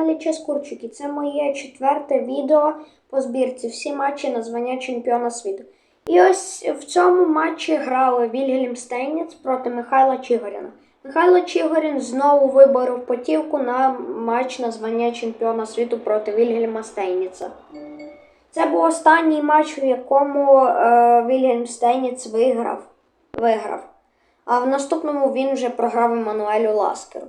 каналі Час Курчик і це моє четверте відео по збірці всі матчі на звання чемпіона світу. І ось в цьому матчі грали Вільгельм Стейніц проти Михайла Чигоріна. Михайло Чигорін знову виборов потівку на матч на звання чемпіона світу проти Вільгельма Стейніца. Це був останній матч, в якому е, Вільгельм Стейніц виграв. виграв. А в наступному він вже програв Еммануелю Ласкеру.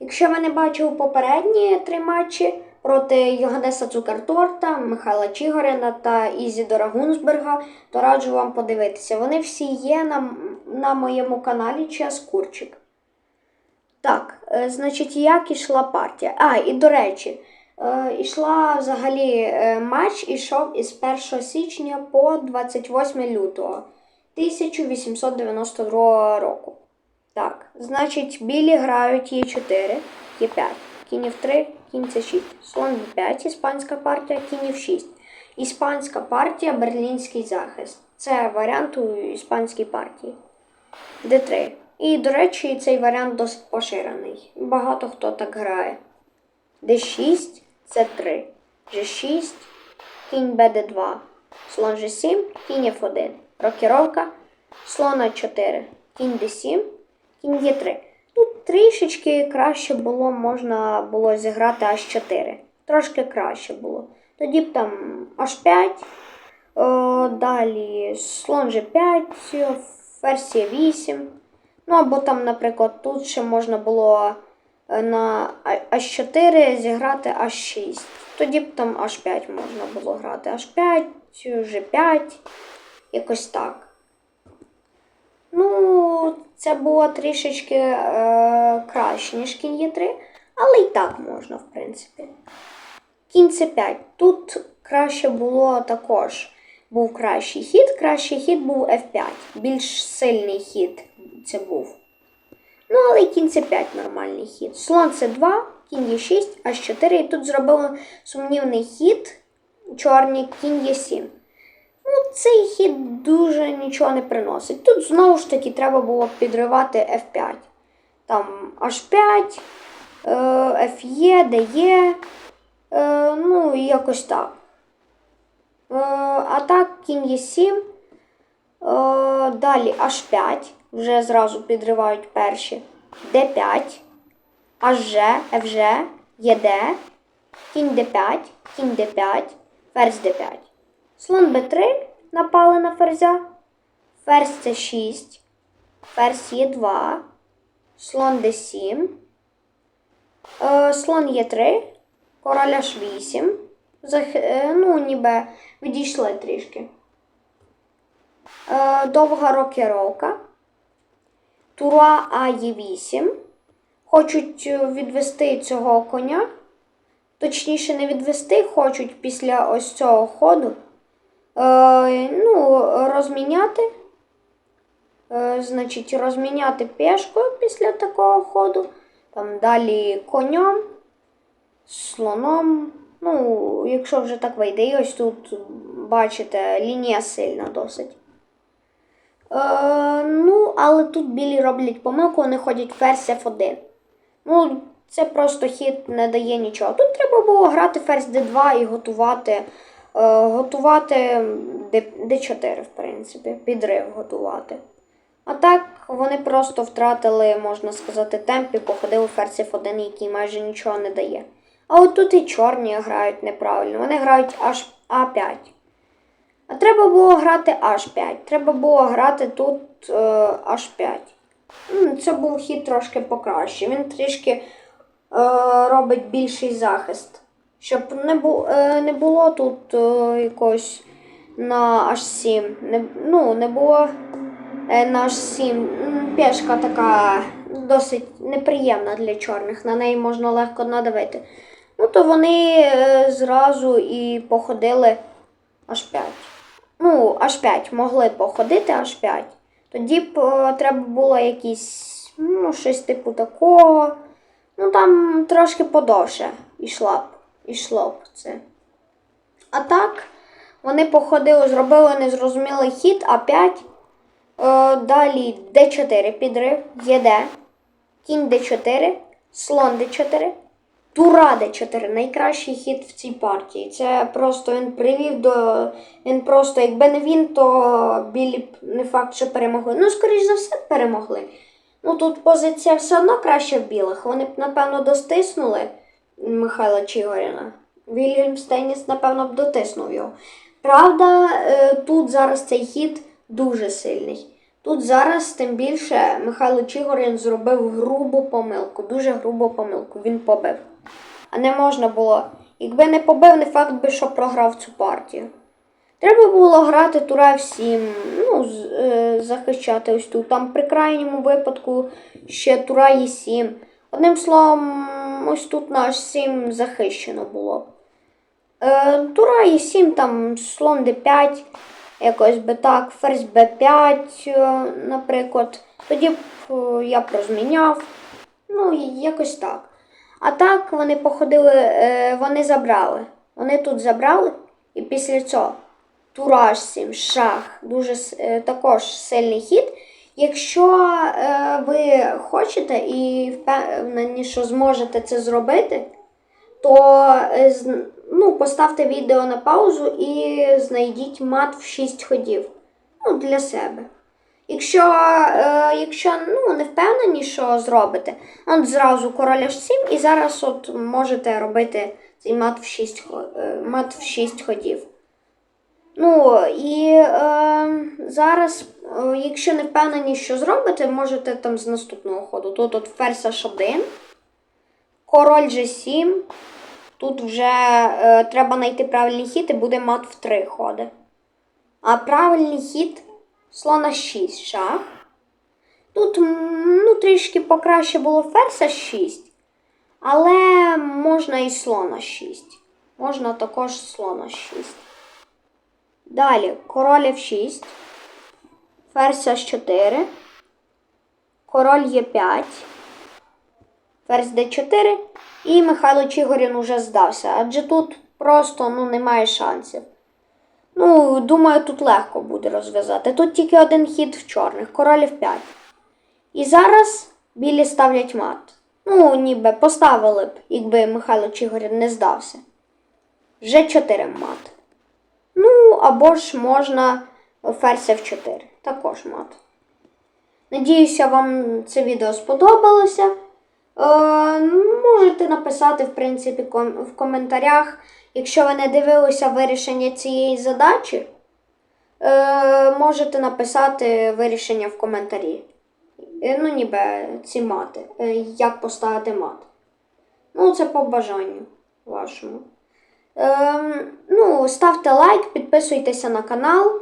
Якщо ви не бачили попередні три матчі проти Йоганнеса Цукерторта, Михайла Чігорина та Ізідора Гунсберга, то раджу вам подивитися. Вони всі є на, на моєму каналі Час Курчик. Так, е, значить, як ішла партія. А, і до речі, е, ішла взагалі е, матч ішов із 1 січня по 28 лютого 1892 року. Так, значить, білі грають Е4, Е5, кінь F3, кінь С6, слон В5, іспанська партія, кінь F6. Іспанська партія, берлінський захист. Це варіант у іспанській партії. Д3. І, до речі, цей варіант досить поширений. Багато хто так грає. Д6, С3, G6, кінь БД2, слон G7, кінь F1. Рокіровка, слон А4, кінь Д7, кінь Е3. Тут трішечки краще було, можна було зіграти H4. Трошки краще було. Тоді б там H5, о, далі слон G5, версія 8. Ну або там, наприклад, тут ще можна було е, на H4 зіграти H6. Тоді б там H5 можна було грати. H5, G5, якось так. Ну, це було трішечки е, краще, ніж кінь Е3, але й так можна, в принципі. Кінь С5. Тут краще було також. Був кращий хід. Кращий хід був F5. Більш сильний хід це був. Ну, але й кінь С5 нормальний хід. Слон С2, кінь Е6, H4. І тут зробили сумнівний хід. Чорні кінь Е7. Ну, цей хід дуже нічого не приносить. Тут знову ж таки треба було підривати F5. Там H5, е, FE, DE, ну і якось так. Е, а так, кінь Е7. Е, далі H5. Вже зразу підривають перші. D5, HG, FG, ЄД, кінь D5, кінь D5, ферзь D5. Слон Б3 напали на ферзя. Ферзь С6. Ферзь Е2. Слон Д7. Е, слон Е3. Король H8. Зах... е, ну, ніби відійшли трішки. Е, довга рокіровка. Тура А Е8. Хочуть е, відвести цього коня. Точніше, не відвести, хочуть після ось цього ходу. Ну, розміняти. Е, значить, розміняти пешкою після такого ходу. Там далі конем, слоном. Ну, якщо вже так вийде, і ось тут, бачите, лінія сильна досить. Е, ну, але тут білі роблять помилку, вони ходять ферзь F1. Ну, це просто хід не дає нічого. Тут треба було грати ферзь D2 і готувати. Е, готувати D4, в принципі, підрив готувати. А так вони просто втратили, можна сказати, темп і походили ферзь F1, який майже нічого не дає. А от тут і чорні грають неправильно. Вони грають аж А5. А треба було грати H5. Треба було грати тут е, H5. Це був хід трошки покраще. Він трішки е, робить більший захист. Щоб не, бу, е, не було тут е, якогось на H7. Не, ну, не було е, на H7. Пешка така досить неприємна для чорних. На неї можна легко надавити. Ну, то вони е, зразу і походили H5. Ну, H5 могли походити H5. Тоді б е, треба було якісь, ну, щось типу такого. Ну, там трошки подовше ішла б, ішло б це. А так, вони походили, зробили незрозумілий хід, А5. Е, далі Д4 підрив, ЄД, кінь Д4, слон Д4, Тура Д4, найкращий хід в цій партії. Це просто він привів до. Він просто, якби не він, то білі б не факт, що перемогли. Ну, скоріш за все, перемогли. Ну тут позиція все одно краще в білих. Вони б, напевно, достиснули Михайла Чигоріна. Вільям Стеніс, напевно, б дотиснув його. Правда, е, тут зараз цей хід дуже сильний. Тут зараз, тим більше, Михайло Чигорін зробив грубу помилку, дуже грубу помилку. Він побив. А не можна було. Якби не побив, не факт би, що програв цю партію. Треба було грати тура F7, ну, е, захищати ось тут. Там при крайньому випадку ще тура Е7. Одним словом, ось тут на H7 захищено було. Е, тура Е7, там слон D5, якось би так, ферзь B5, е, наприклад. Тоді б е, я б розміняв. Ну, якось так. А так вони походили, е, вони забрали. Вони тут забрали, і після цього тура H7, шах, дуже також сильний хід. Якщо ви хочете і впевнені, що зможете це зробити, то е, ну, поставте відео на паузу і знайдіть мат в 6 ходів. Ну, для себе. Якщо, е, якщо ну, не впевнені, що зробите, от зразу король H7 і зараз от можете робити цей мат в 6, е, мат в 6 ходів. Ну і е, зараз, е, якщо не впевнені, що зробите, можете там з наступного ходу. Тут от ферзь H1, король G7. Тут вже е, треба знайти правильний хід і буде мат в 3 ходи. А правильний хід слона 6 шах. Тут ну, трішки покраще було ферзь 6, але можна і слона 6. Можна також слона 6. Далі король F6, ферзь H4, король Е5, ферзь D4 і Михайло Чигорін уже здався, адже тут просто ну, немає шансів. Ну, думаю, тут легко буде розв'язати. Тут тільки один хід в чорних, король F5. І зараз білі ставлять мат. Ну, ніби поставили б, якби Михайло Чигорін не здався. Вже 4 мат. Ну, або ж можна ферзь F4. Також мат. Надіюся, вам це відео сподобалося. Е, можете написати, в принципі, в коментарях, якщо ви не дивилися вирішення цієї задачі, е, можете написати вирішення в коментарі. Е, ну, ніби ці мати, як поставити мат. Ну, це по бажанню вашому. Ем, ну, ставте лайк, підписуйтеся на канал.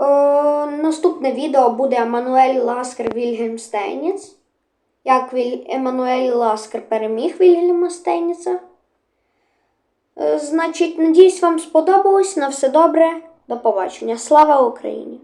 Е, наступне відео буде Еммануель Ласкер Вільгельм Стейніц. Як. Еммануель Ласкер переміг Вільгельма Стейніца. Е, значить, надіюсь, вам сподобалось. На все добре. До побачення. Слава Україні!